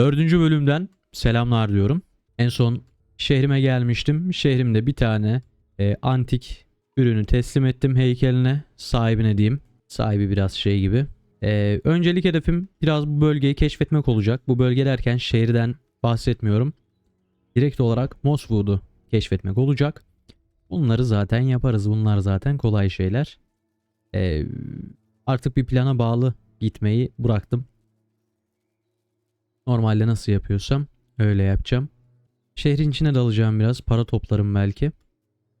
Dördüncü bölümden selamlar diyorum. En son şehrime gelmiştim. Şehrimde bir tane e, antik ürünü teslim ettim heykeline. Sahibine diyeyim. Sahibi biraz şey gibi. E, öncelik hedefim biraz bu bölgeyi keşfetmek olacak. Bu bölge derken şehirden bahsetmiyorum. Direkt olarak Mosswood'u keşfetmek olacak. Bunları zaten yaparız. Bunlar zaten kolay şeyler. E, artık bir plana bağlı gitmeyi bıraktım. Normalde nasıl yapıyorsam öyle yapacağım. Şehrin içine dalacağım biraz. Para toplarım belki.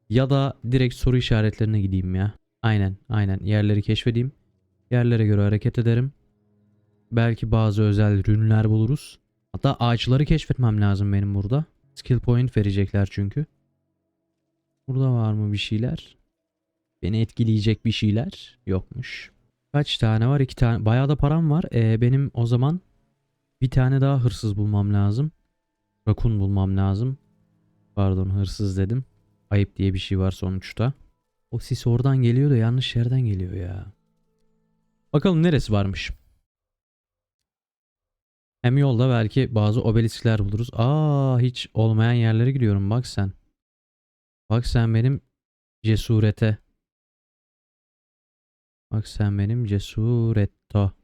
Ya da direkt soru işaretlerine gideyim ya. Aynen aynen yerleri keşfedeyim. Yerlere göre hareket ederim. Belki bazı özel ürünler buluruz. Hatta ağaçları keşfetmem lazım benim burada. Skill point verecekler çünkü. Burada var mı bir şeyler? Beni etkileyecek bir şeyler yokmuş. Kaç tane var? İki tane. Bayağı da param var. Ee, benim o zaman bir tane daha hırsız bulmam lazım. Rakun bulmam lazım. Pardon hırsız dedim. Ayıp diye bir şey var sonuçta. O sis oradan geliyor da yanlış yerden geliyor ya. Bakalım neresi varmış. Hem yolda belki bazı obeliskler buluruz. Aa hiç olmayan yerlere gidiyorum bak sen. Bak sen benim cesurete. Bak sen benim cesuretto.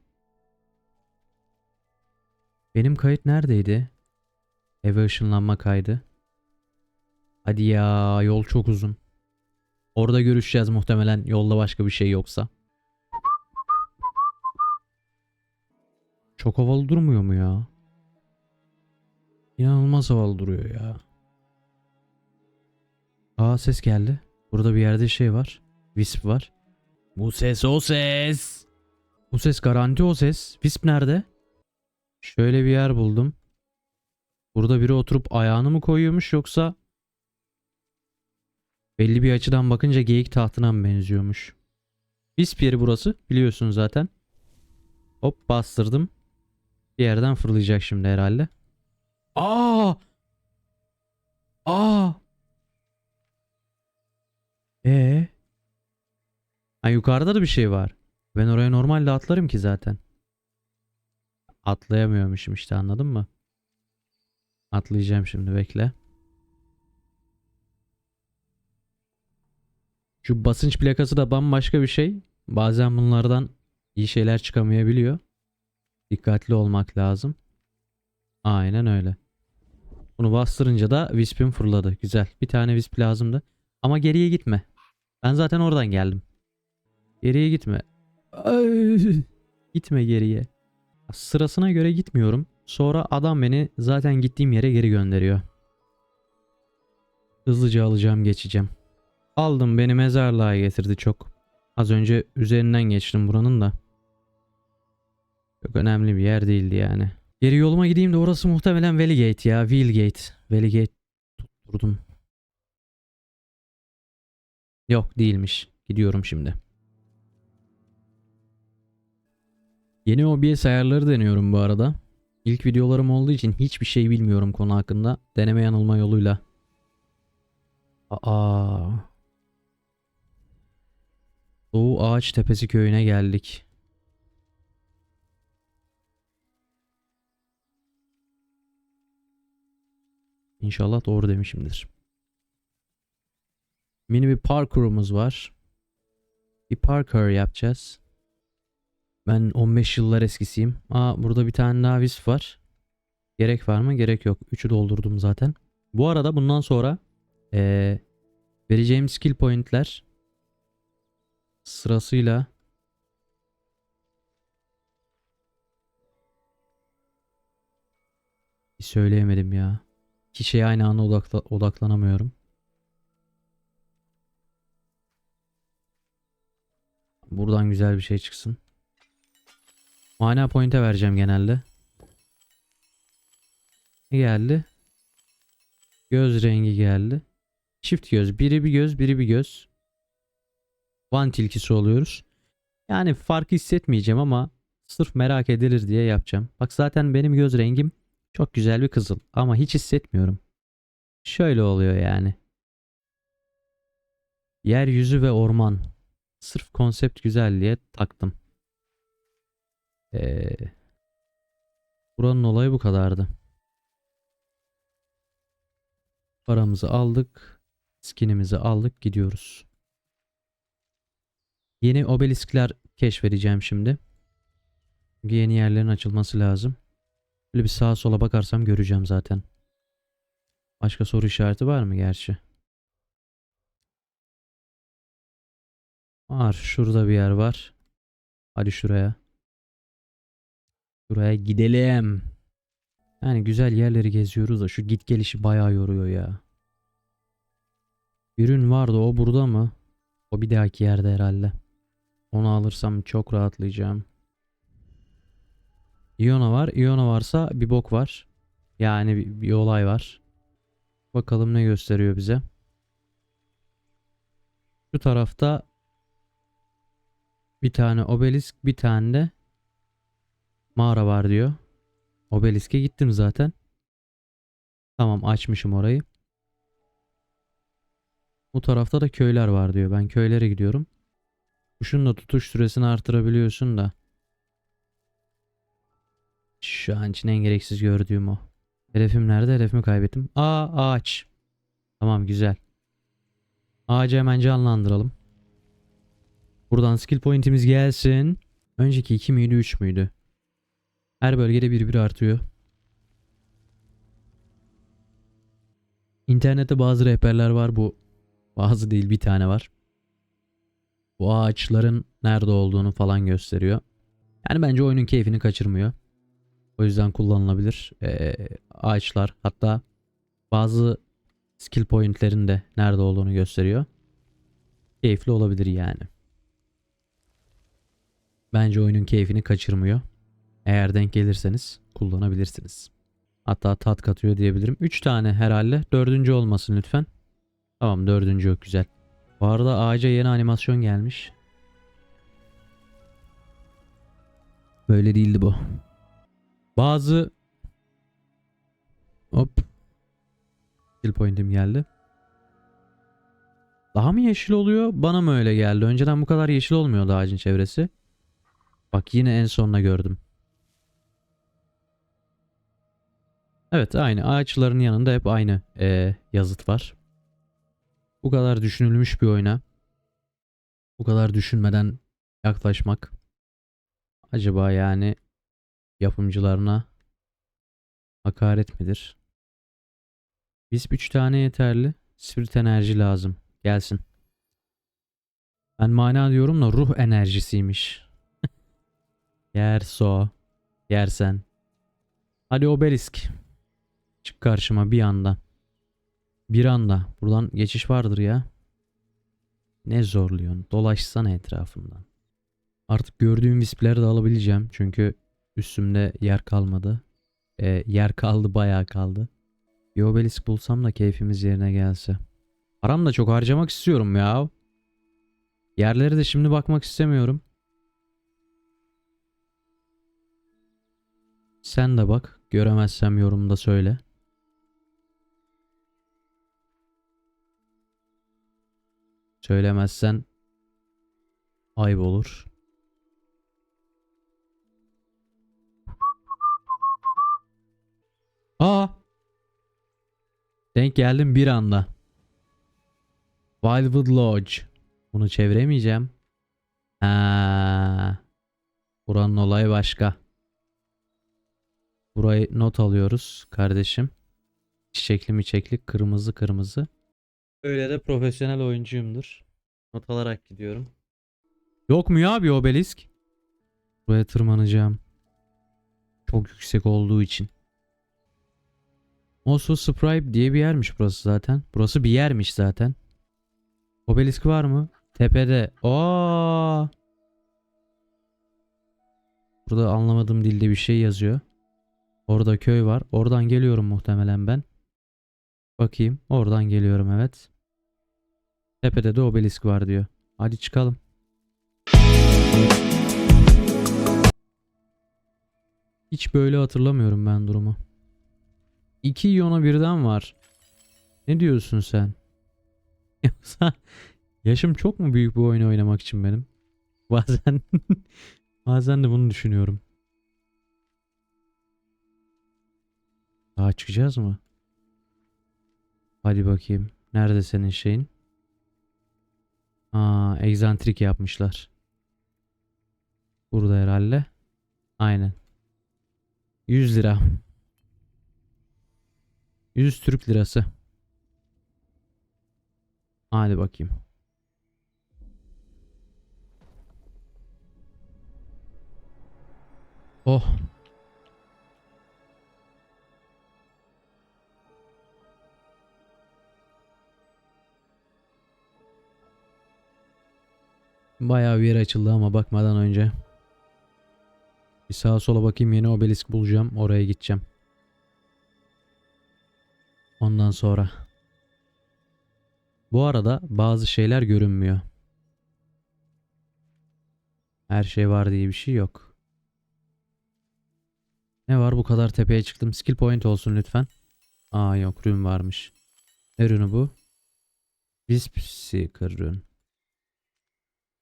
Benim kayıt neredeydi? Eve ışınlanma kaydı. Hadi ya yol çok uzun. Orada görüşeceğiz muhtemelen yolda başka bir şey yoksa. Çok havalı durmuyor mu ya? İnanılmaz havalı duruyor ya. Aa ses geldi. Burada bir yerde şey var. Wisp var. Bu ses o ses. Bu ses garanti o ses. Wisp nerede? Şöyle bir yer buldum. Burada biri oturup ayağını mı koyuyormuş yoksa belli bir açıdan bakınca geyik tahtına mı benziyormuş? Wisp yeri burası biliyorsun zaten. Hop bastırdım. Bir yerden fırlayacak şimdi herhalde. Aa! Aa! Ee? Ha yukarıda da bir şey var. Ben oraya normalde atlarım ki zaten. Atlayamıyormuşum işte anladın mı? Atlayacağım şimdi bekle. Şu basınç plakası da bambaşka bir şey. Bazen bunlardan iyi şeyler çıkamayabiliyor. Dikkatli olmak lazım. Aynen öyle. Bunu bastırınca da Wisp'im fırladı. Güzel. Bir tane Wisp lazımdı. Ama geriye gitme. Ben zaten oradan geldim. Geriye gitme. Ay, gitme geriye. Sırasına göre gitmiyorum. Sonra adam beni zaten gittiğim yere geri gönderiyor. Hızlıca alacağım geçeceğim. Aldım beni mezarlığa getirdi çok. Az önce üzerinden geçtim buranın da. Çok önemli bir yer değildi yani. Geri yoluma gideyim de orası muhtemelen Valley ya. Wheelgate. Valley tutturdum. Yok değilmiş. Gidiyorum şimdi. Yeni OBS ayarları deniyorum bu arada. İlk videolarım olduğu için hiçbir şey bilmiyorum konu hakkında. Deneme yanılma yoluyla. Aa. Doğu Ağaç Tepesi köyüne geldik. İnşallah doğru demişimdir. Mini bir parkurumuz var. Bir parkur yapacağız. Ben 15 yıllar eskisiyim. Aa burada bir tane daha wisp var. Gerek var mı? Gerek yok. 3'ü doldurdum zaten. Bu arada bundan sonra ee, vereceğim skill pointler sırasıyla söyleyemedim ya. İki şeye aynı anda odakla odaklanamıyorum. Buradan güzel bir şey çıksın. Mana point'e vereceğim genelde. Ne geldi? Göz rengi geldi. Çift göz. Biri bir göz, biri bir göz. Van tilkisi oluyoruz. Yani fark hissetmeyeceğim ama sırf merak edilir diye yapacağım. Bak zaten benim göz rengim çok güzel bir kızıl ama hiç hissetmiyorum. Şöyle oluyor yani. Yeryüzü ve orman. Sırf konsept güzel diye taktım. Ee, Buranın olayı bu kadardı. Paramızı aldık. Skinimizi aldık. Gidiyoruz. Yeni obeliskler keşfedeceğim şimdi. Çünkü yeni yerlerin açılması lazım. Böyle bir sağa sola bakarsam göreceğim zaten. Başka soru işareti var mı gerçi? Var. Şurada bir yer var. Hadi şuraya. Şuraya gidelim. Yani güzel yerleri geziyoruz da şu git gelişi bayağı yoruyor ya. Ürün vardı o burada mı? O bir dahaki yerde herhalde. Onu alırsam çok rahatlayacağım. Iona var. Iona varsa bir bok var. Yani bir, bir olay var. Bakalım ne gösteriyor bize. Şu tarafta bir tane obelisk, bir tane de mağara var diyor. Obelisk'e gittim zaten. Tamam açmışım orayı. Bu tarafta da köyler var diyor. Ben köylere gidiyorum. Kuşun da tutuş süresini artırabiliyorsun da. Şu an için en gereksiz gördüğüm o. Hedefim nerede? Hedefimi kaybettim. Aa ağaç. Tamam güzel. Ağacı hemen canlandıralım. Buradan skill point'imiz gelsin. Önceki 2 müydü 3 müydü? Her bölgede bir bir artıyor. İnternette bazı rehberler var bu. Bazı değil bir tane var. Bu ağaçların nerede olduğunu falan gösteriyor. Yani bence oyunun keyfini kaçırmıyor. O yüzden kullanılabilir. Ee, ağaçlar hatta bazı skill pointlerin de nerede olduğunu gösteriyor. Keyifli olabilir yani. Bence oyunun keyfini kaçırmıyor. Eğer denk gelirseniz kullanabilirsiniz. Hatta tat katıyor diyebilirim. 3 tane herhalde. Dördüncü olmasın lütfen. Tamam dördüncü yok güzel. Bu arada ağaca yeni animasyon gelmiş. Böyle değildi bu. Bazı hop skill point'im geldi. Daha mı yeşil oluyor? Bana mı öyle geldi? Önceden bu kadar yeşil olmuyordu ağacın çevresi. Bak yine en sonuna gördüm. Evet aynı ağaçların yanında hep aynı eee, yazıt var. Bu kadar düşünülmüş bir oyuna bu kadar düşünmeden yaklaşmak acaba yani yapımcılarına hakaret midir? Biz 3 tane yeterli. Spirit enerji lazım. Gelsin. Ben mana diyorum da ruh enerjisiymiş. Yerso. Yersen. Hadi obelisk. Çık karşıma bir anda. Bir anda. Buradan geçiş vardır ya. Ne zorluyorsun? Dolaşsana etrafından. Artık gördüğüm vispleri de alabileceğim. Çünkü üstümde yer kalmadı. Ee, yer kaldı bayağı kaldı. Bir obelisk bulsam da keyfimiz yerine gelse. Param da çok harcamak istiyorum ya. Yerlere de şimdi bakmak istemiyorum. Sen de bak. Göremezsem yorumda söyle. Söylemezsen ayıp olur. Aa! Denk geldim bir anda. Wildwood Lodge. Bunu çeviremeyeceğim. Ha. Buranın olayı başka. Burayı not alıyoruz kardeşim. Çiçekli miçekli kırmızı kırmızı. Öyle de profesyonel oyuncuyumdur. Not alarak gidiyorum. Yok mu ya bir obelisk? Buraya tırmanacağım. Çok yüksek olduğu için. Mosul Spribe diye bir yermiş burası zaten. Burası bir yermiş zaten. Obelisk var mı? Tepede. Oo! Burada anlamadığım dilde bir şey yazıyor. Orada köy var. Oradan geliyorum muhtemelen ben. Bakayım. Oradan geliyorum evet. Tepede de obelisk var diyor. Hadi çıkalım. Hiç böyle hatırlamıyorum ben durumu. İki iyona birden var. Ne diyorsun sen? Yoksa yaşım çok mu büyük bu oyunu oynamak için benim? Bazen bazen de bunu düşünüyorum. Daha çıkacağız mı? Hadi bakayım. Nerede senin şeyin? Aa, egzantrik yapmışlar. Burada herhalde. Aynen. 100 lira. 100 Türk lirası. Hadi bakayım. Oh. Bayağı bir yer açıldı ama bakmadan önce. Bir sağa sola bakayım yeni obelisk bulacağım. Oraya gideceğim. Ondan sonra. Bu arada bazı şeyler görünmüyor. Her şey var diye bir şey yok. Ne var bu kadar tepeye çıktım. Skill point olsun lütfen. Aa yok rün varmış. Ne rünü bu? Wisp Seeker rün.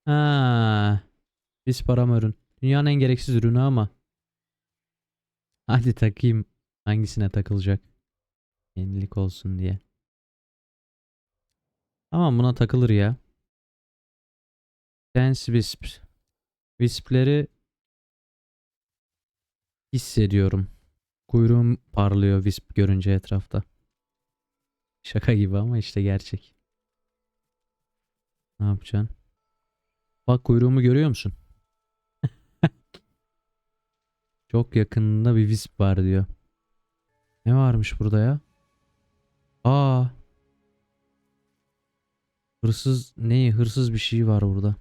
Ha. Wisp arama ürün. Dünyanın en gereksiz ürünü ama. Hadi takayım. Hangisine takılacak? Yenilik olsun diye. Tamam buna takılır ya. Dance Wisp. Wisp'leri hissediyorum. Kuyruğum parlıyor Wisp görünce etrafta. Şaka gibi ama işte gerçek. Ne yapacaksın? Bak kuyruğumu görüyor musun? Çok yakında bir wisp var diyor. Ne varmış burada ya? Aa. Hırsız neyi? Hırsız bir şey var burada.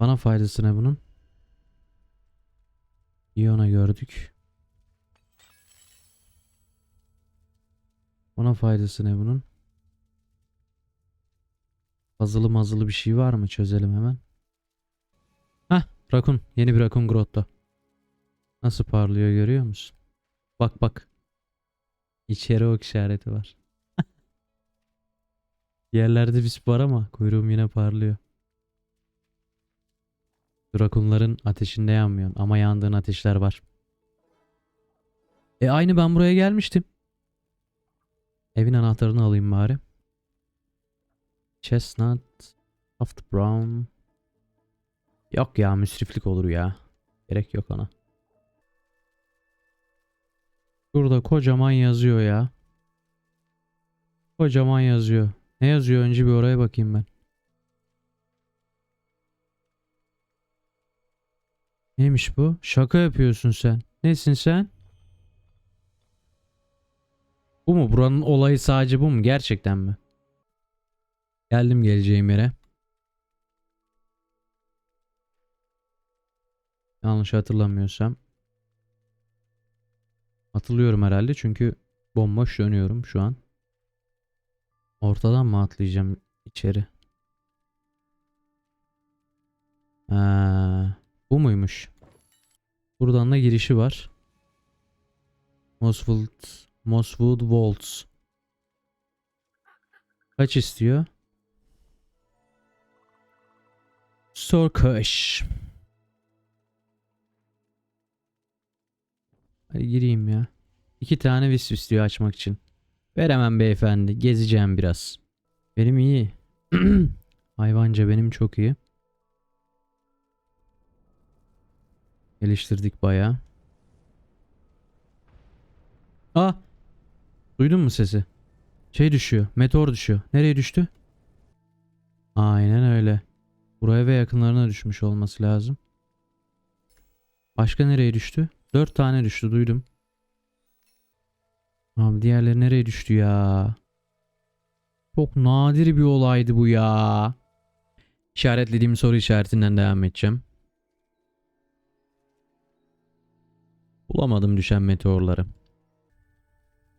Bana faydası ne bunun? İyona gördük. Bana faydası ne bunun? Puzzle'ı mazılı bir şey var mı? Çözelim hemen. Hah rakun. Yeni bir rakun grotto. Nasıl parlıyor görüyor musun? Bak bak. İçeri ok işareti var. Yerlerde wisp var ama kuyruğum yine parlıyor. Drakunların ateşinde yanmıyorsun ama yandığın ateşler var. E aynı ben buraya gelmiştim. Evin anahtarını alayım bari. Chestnut, soft brown. Yok ya müsriflik olur ya. Gerek yok ona. Burada kocaman yazıyor ya. Kocaman yazıyor. Ne yazıyor önce bir oraya bakayım ben. Neymiş bu? Şaka yapıyorsun sen. Nesin sen? Bu mu? Buranın olayı sadece bu mu? Gerçekten mi? Geldim geleceğim yere. Yanlış hatırlamıyorsam. Hatırlıyorum herhalde çünkü bomboş dönüyorum şu an. Ortadan mı atlayacağım içeri? Ha, bu muymuş? Buradan da girişi var. Mosswood, Mosswood Vaults. Kaç istiyor? Sorkaş. Hadi gireyim ya. İki tane vis istiyor açmak için. Veremem beyefendi. Gezeceğim biraz. Benim iyi. Hayvanca benim çok iyi. Geliştirdik bayağı. Ah! Duydun mu sesi? Şey düşüyor. Meteor düşüyor. Nereye düştü? Aynen öyle. Buraya ve yakınlarına düşmüş olması lazım. Başka nereye düştü? Dört tane düştü duydum. Abi diğerleri nereye düştü ya? Çok nadir bir olaydı bu ya. İşaretlediğim soru işaretinden devam edeceğim. Bulamadım düşen meteorları.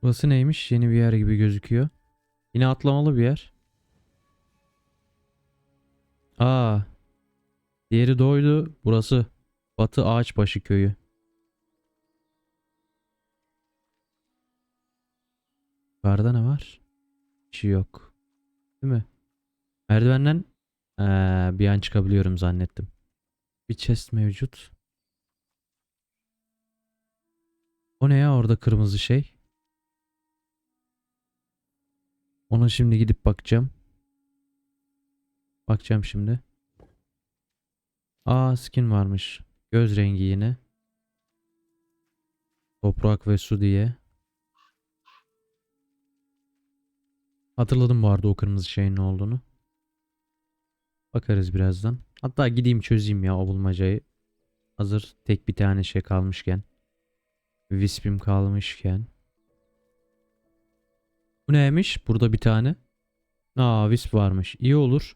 Burası neymiş? Yeni bir yer gibi gözüküyor. Yine atlamalı bir yer. Aa. Diğeri doydu. Burası Batı Ağaçbaşı köyü. Yukarıda ne var? Bir şey yok. Değil mi? Merdivenden ee, bir an çıkabiliyorum zannettim. Bir chest mevcut. O ne ya orada kırmızı şey? Ona şimdi gidip bakacağım. Bakacağım şimdi. Aa skin varmış. Göz rengi yine. Toprak ve su diye. Hatırladım bu arada o kırmızı şeyin ne olduğunu. Bakarız birazdan. Hatta gideyim çözeyim ya o bulmacayı. Hazır tek bir tane şey kalmışken. Wisp'im kalmışken. Bu neymiş? Burada bir tane. Aa Wisp varmış. İyi olur.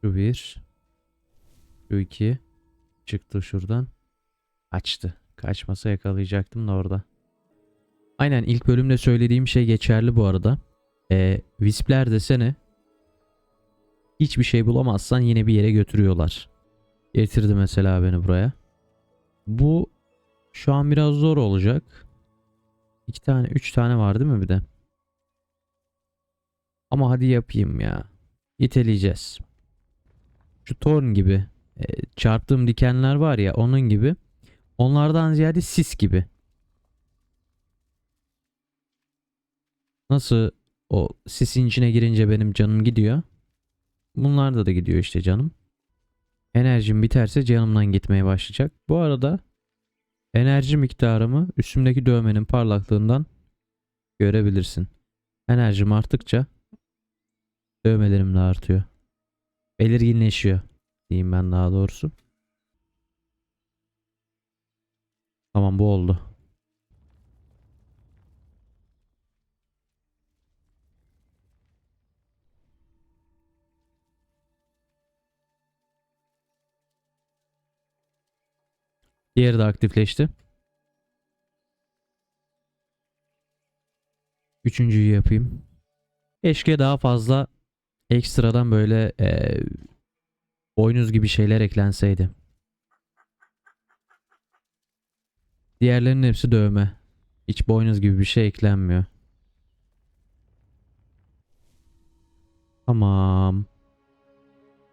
Şu bir. Şu iki. Çıktı şuradan. Açtı. Kaçmasa yakalayacaktım da orada. Aynen ilk bölümde söylediğim şey geçerli bu arada. Ee, Wisp'ler desene. Hiçbir şey bulamazsan yine bir yere götürüyorlar. Getirdi mesela beni buraya. Bu şu an biraz zor olacak. İki tane, üç tane var değil mi bir de? Ama hadi yapayım ya. İteleyeceğiz. Şu torn gibi. e, çarptığım dikenler var ya onun gibi. Onlardan ziyade sis gibi. Nasıl o sisin içine girince benim canım gidiyor. Bunlarda da gidiyor işte canım. Enerjim biterse canımdan gitmeye başlayacak. Bu arada enerji miktarımı üstümdeki dövmenin parlaklığından görebilirsin. Enerjim arttıkça dövmelerim de artıyor. Belirginleşiyor diyeyim ben daha doğrusu. Tamam bu oldu. Diğeri de aktifleşti. Üçüncüyü yapayım. Keşke daha fazla ekstradan böyle eee boynuz gibi şeyler eklenseydi. Diğerlerinin hepsi dövme. Hiç boynuz gibi bir şey eklenmiyor. Tamam.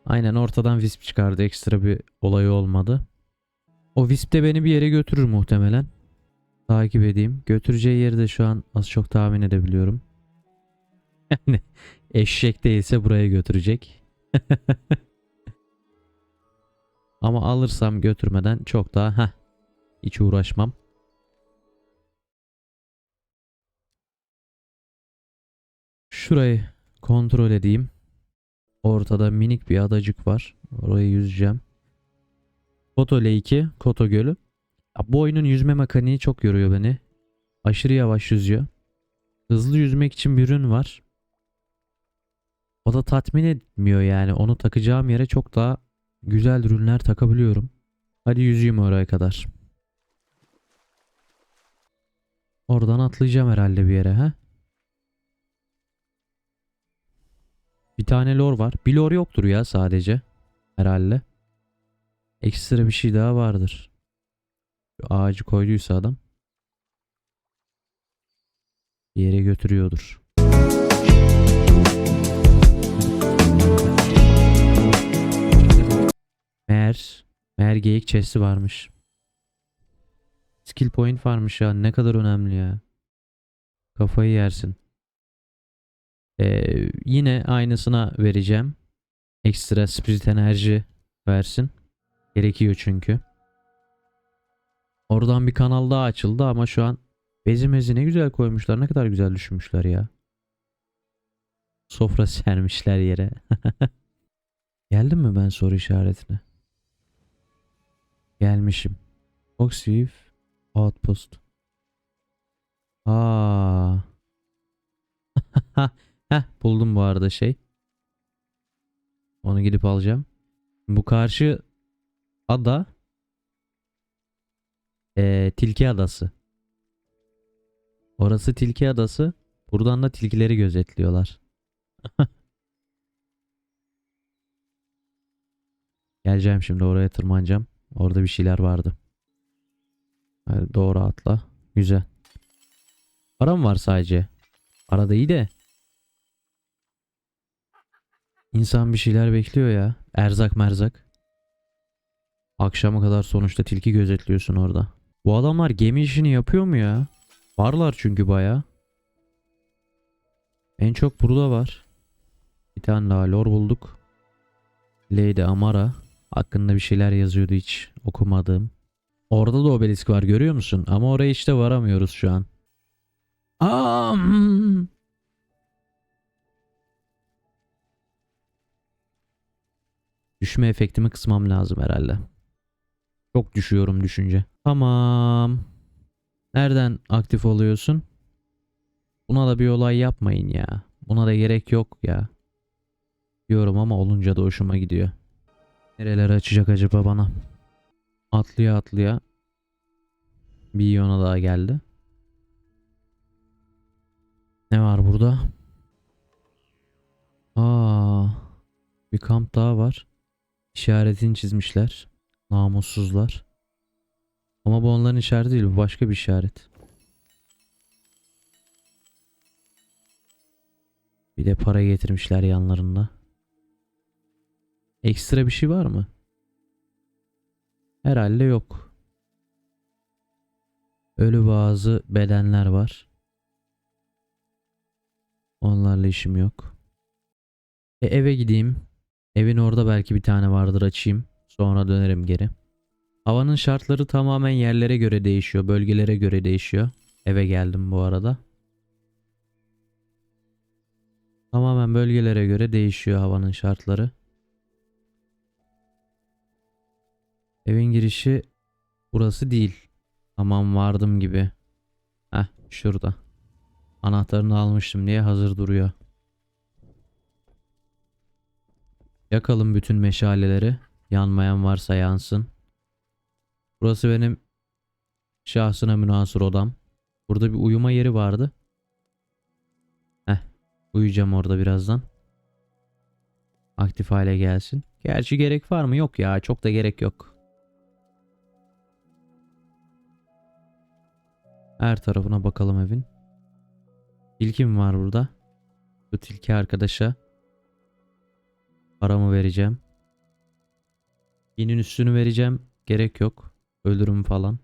Aynen ortadan wisp çıkardı. Ekstra bir olayı olmadı. O wisp de beni bir yere götürür muhtemelen. Takip edeyim. Götüreceği yeri de şu an az çok tahmin edebiliyorum. Yani eşek değilse buraya götürecek. Ama alırsam götürmeden çok daha heh, hiç uğraşmam. Şurayı kontrol edeyim. Ortada minik bir adacık var. Orayı yüzeceğim. Koto Lake'i, Koto Gölü. Ya bu oyunun yüzme mekaniği çok yoruyor beni. Aşırı yavaş yüzüyor. Hızlı yüzmek için bir ürün var. O da tatmin etmiyor yani. Onu takacağım yere çok daha güzel ürünler takabiliyorum. Hadi yüzeyim oraya kadar. Oradan atlayacağım herhalde bir yere ha. Bir tane lor var. Bir lor yoktur ya sadece. Herhalde. Ekstra bir şey daha vardır. Şu ağacı koyduysa adam. Bir yere götürüyordur. Meğer, meğer geyik chest'i varmış. Skill point varmış ya. Ne kadar önemli ya. Kafayı yersin. Ee, yine aynısına vereceğim. Ekstra spirit enerji versin. Gerekiyor çünkü. Oradan bir kanal daha açıldı ama şu an bezi mezi ne güzel koymuşlar. Ne kadar güzel düşünmüşler ya. Sofra sermişler yere. Geldim mi ben soru işaretine? Gelmişim. Oxyv Outpost. Aa. Heh buldum bu arada şey. Onu gidip alacağım. Bu karşı ada eee, Tilki Adası. Orası Tilki Adası. Buradan da tilkileri gözetliyorlar. Geleceğim şimdi oraya tırmanacağım. Orada bir şeyler vardı. Hadi doğru atla. Güzel. Param var sadece. Para da iyi de. İnsan bir şeyler bekliyor ya. Erzak merzak. Akşama kadar sonuçta tilki gözetliyorsun orada. Bu adamlar gemi işini yapıyor mu ya? Varlar çünkü baya. En çok burada var. Bir tane daha lore bulduk. Lady Amara. Hakkında bir şeyler yazıyordu hiç okumadığım. Orada da obelisk var görüyor musun? Ama oraya işte varamıyoruz şu an. Aa, hmm. Düşme efektimi kısmam lazım herhalde. Çok düşüyorum düşünce. Tamam. Nereden aktif oluyorsun? Buna da bir olay yapmayın ya. Buna da gerek yok ya. Diyorum ama olunca da hoşuma gidiyor. Nereleri açacak acaba bana? Atlıya atlıya. Bir yona daha geldi. Ne var burada? Aa, bir kamp daha var. İşaretini çizmişler. Namussuzlar. Ama bu onların işareti değil. Bu başka bir işaret. Bir de para getirmişler yanlarında. Ekstra bir şey var mı? Herhalde yok. Ölü bazı bedenler var. Onlarla işim yok. E, eve gideyim. Evin orada belki bir tane vardır açayım. Sonra dönerim geri. Havanın şartları tamamen yerlere göre değişiyor. Bölgelere göre değişiyor. Eve geldim bu arada. Tamamen bölgelere göre değişiyor havanın şartları. Evin girişi burası değil. Tamam vardım gibi. Heh şurada. Anahtarını almıştım diye hazır duruyor. Yakalım bütün meşaleleri. Yanmayan varsa yansın. Burası benim şahsına münasır odam. Burada bir uyuma yeri vardı. Heh. Uyuyacağım orada birazdan. Aktif hale gelsin. Gerçi gerek var mı? Yok ya. Çok da gerek yok. Her tarafına bakalım evin. Tilki mi var burada? Bu tilki arkadaşa paramı vereceğim. Yinin üstünü vereceğim. Gerek yok. Ölürüm falan.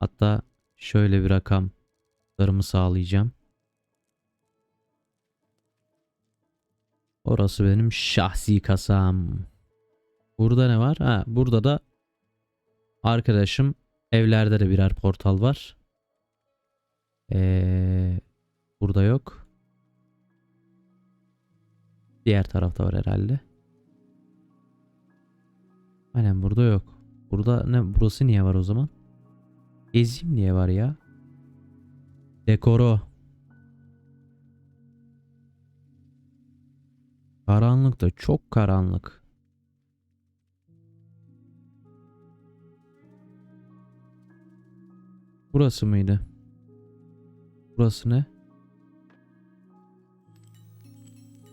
Hatta şöyle bir rakamlarımı sağlayacağım. Orası benim şahsi kasam. Burada ne var? Ha, burada da arkadaşım evlerde de birer portal var. Ee, burada yok. Diğer tarafta var herhalde. Aynen burada yok. Burada ne burası niye var o zaman? Gezeyim niye var ya? Dekoro. Karanlık da çok karanlık. Burası mıydı? Burası ne?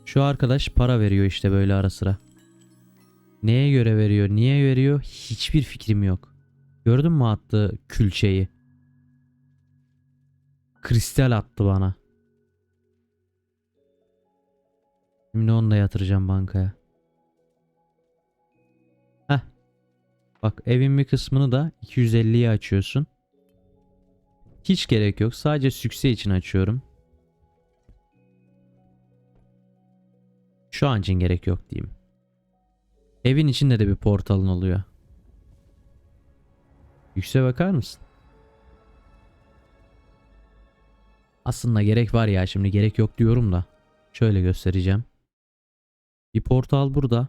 Şu arkadaş para veriyor işte böyle ara sıra. Neye göre veriyor, niye veriyor hiçbir fikrim yok. Gördün mü attığı külçeyi? Kristal attı bana. Şimdi onu da yatıracağım bankaya. Heh. Bak evin bir kısmını da 250'ye açıyorsun. Hiç gerek yok. Sadece sükse için açıyorum. Şu an için gerek yok diyeyim. Evin içinde de bir portalın oluyor. Yükse bakar mısın? Aslında gerek var ya şimdi gerek yok diyorum da. Şöyle göstereceğim. Bir portal burada.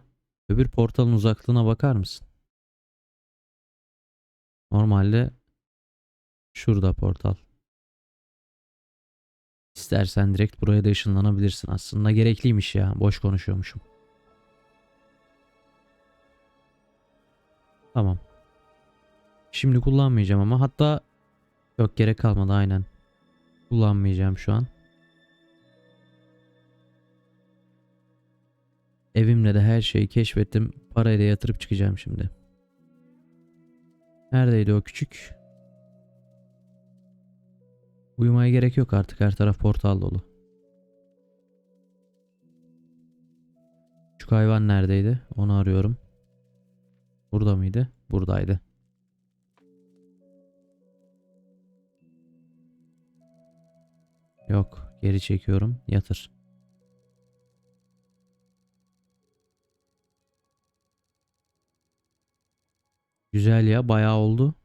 Öbür portalın uzaklığına bakar mısın? Normalde şurada portal. İstersen direkt buraya da ışınlanabilirsin. Aslında gerekliymiş ya. Boş konuşuyormuşum. Tamam. Şimdi kullanmayacağım ama hatta yok gerek kalmadı aynen. Kullanmayacağım şu an. Evimle de her şeyi keşfettim. Parayı da yatırıp çıkacağım şimdi. Neredeydi o küçük? Uyumaya gerek yok artık her taraf portal dolu. Küçük hayvan neredeydi? Onu arıyorum. Burada mıydı? Buradaydı. Yok. Geri çekiyorum. Yatır. Güzel ya. Bayağı oldu.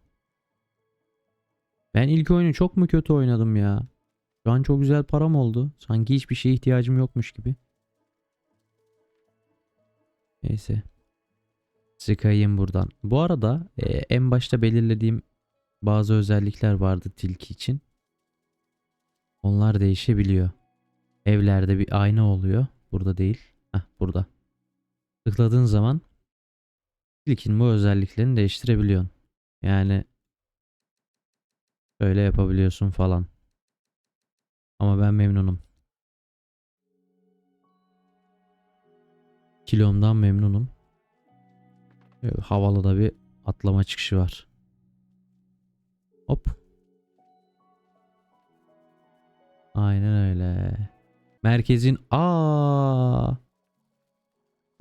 Ben ilk oyunu çok mu kötü oynadım ya? Şu an çok güzel param oldu. Sanki hiçbir şeye ihtiyacım yokmuş gibi. Neyse. Sıkayım buradan. Bu arada e, en başta belirlediğim bazı özellikler vardı tilki için. Onlar değişebiliyor. Evlerde bir ayna oluyor. Burada değil. Heh, burada. Tıkladığın zaman tilkin bu özelliklerini değiştirebiliyorsun. Yani öyle yapabiliyorsun falan. Ama ben memnunum. Kilomdan memnunum. Ee, Havalı da bir atlama çıkışı var. Hop. Aynen öyle. Merkezin aa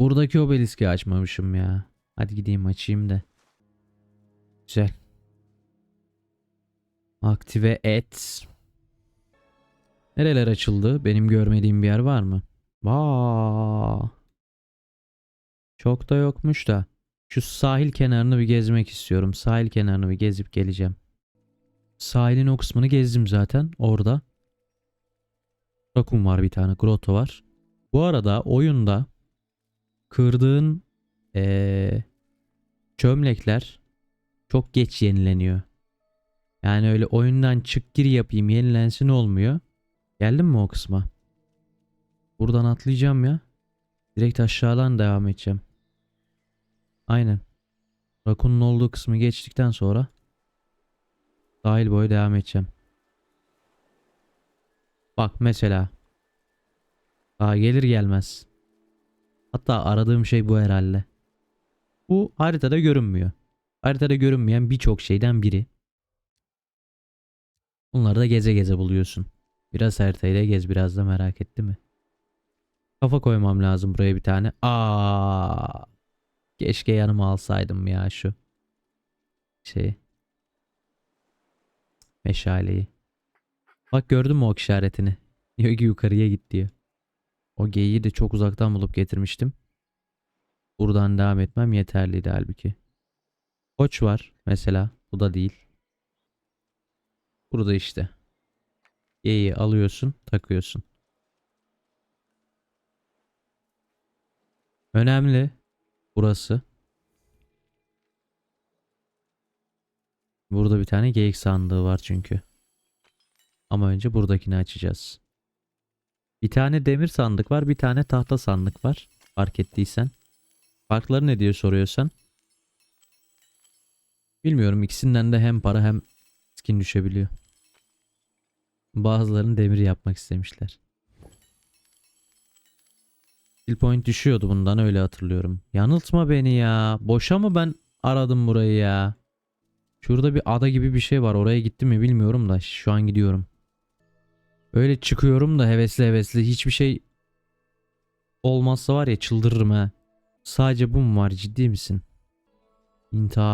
Buradaki obeliski açmamışım ya. Hadi gideyim açayım da. Güzel. Aktive et. Nereler açıldı? Benim görmediğim bir yer var mı? Vaa. Çok da yokmuş da. Şu sahil kenarını bir gezmek istiyorum. Sahil kenarını bir gezip geleceğim. Sahilin o kısmını gezdim zaten. Orada. Rakun var bir tane. Grotto var. Bu arada oyunda kırdığın eee, çömlekler çok geç yenileniyor. Yani öyle oyundan çık gir yapayım yenilensin olmuyor. Geldin mi o kısma? Buradan atlayacağım ya. Direkt aşağıdan devam edeceğim. Aynen. Rakun'un olduğu kısmı geçtikten sonra sahil boyu devam edeceğim. Bak mesela. Daha gelir gelmez. Hatta aradığım şey bu herhalde. Bu haritada görünmüyor. Haritada görünmeyen birçok şeyden biri. Bunları da geze geze buluyorsun. Biraz haritayı da gez biraz da merak etti mi? Kafa koymam lazım buraya bir tane. Aa, keşke yanıma alsaydım ya şu şey meşaleyi. Bak gördün mü ok işaretini? Diyor yukarıya git diyor. O geyiği de çok uzaktan bulup getirmiştim. Buradan devam etmem yeterliydi halbuki. Koç var mesela. Bu da değil. Burada işte. Geyiği alıyorsun, takıyorsun. Önemli. Burası. Burada bir tane geyik sandığı var çünkü. Ama önce buradakini açacağız. Bir tane demir sandık var, bir tane tahta sandık var. Fark ettiysen. Farkları ne diye soruyorsan. Bilmiyorum ikisinden de hem para hem skin düşebiliyor. Bazılarını demir yapmak istemişler. Skill point düşüyordu bundan öyle hatırlıyorum. Yanıltma beni ya. Boşa mı ben aradım burayı ya? Şurada bir ada gibi bir şey var. Oraya gittim mi bilmiyorum da şu an gidiyorum. Öyle çıkıyorum da hevesli hevesli hiçbir şey olmazsa var ya çıldırırım ha. Sadece bu mu var ciddi misin? İntihar.